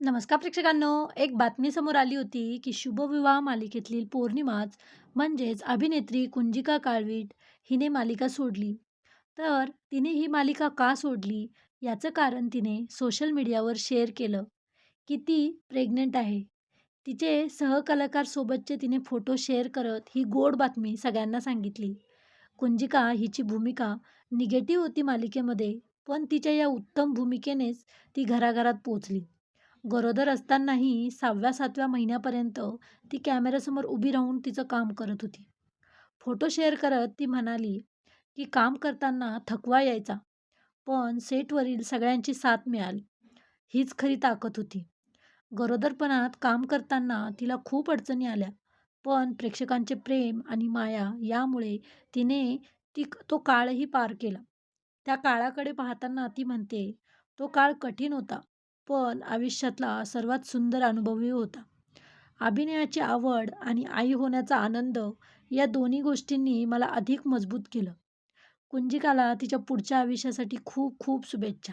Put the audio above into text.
नमस्कार प्रेक्षकांनो, एक बातमी समोर आली होती, की शुभविवाह मालिकेतली पौर्णिमाच म्हणजेच अभिनेत्री कुंजिका काळवीट हिने मालिका सोडली. तर तिने ही मालिका का सोडली? याचं कारण तिने सोशल मीडियावर शेअर केलं, की ती प्रेग्नंट आहे. तिचे सहकलाकार सोबतचे तिने फोटो शेअर करत ही गोड बातमी सगळ्यांना सांगितली. कुंजिका हिची भूमिका निगेटिव्ह होती मालिकेमध्ये, पण तिच्या या उत्तम भूमिकेनेच ती घराघरात पोचली गरोदर असतानाही 6व्या-7व्या महिन्यापर्यंत ती कॅमेऱ्यासमोर उभी राहून तिचं काम करत होती. फोटो शेअर करत ती म्हणाली, की काम करताना थकवा यायचा, पण सेटवरील सगळ्यांची साथ मिळाली, हीच खरी ताकद होती. गरोदरपणात काम करताना तिला खूप अडचणी आल्या, पण प्रेक्षकांचे प्रेम आणि माया यामुळे तिने ती तो काळही पार केला. त्या काळाकडे पाहताना ती म्हणते, तो काळ कठीण होता, पण आयुष्यातला सर्वात सुंदर अनुभवही होता. अभिनयाची आवड आणि आई होण्याचा आनंद या दोन्ही गोष्टींनी मला अधिक मजबूत केलं. कुंजिकाला तिच्या पुढच्या आयुष्यासाठी खूप खूप शुभेच्छा.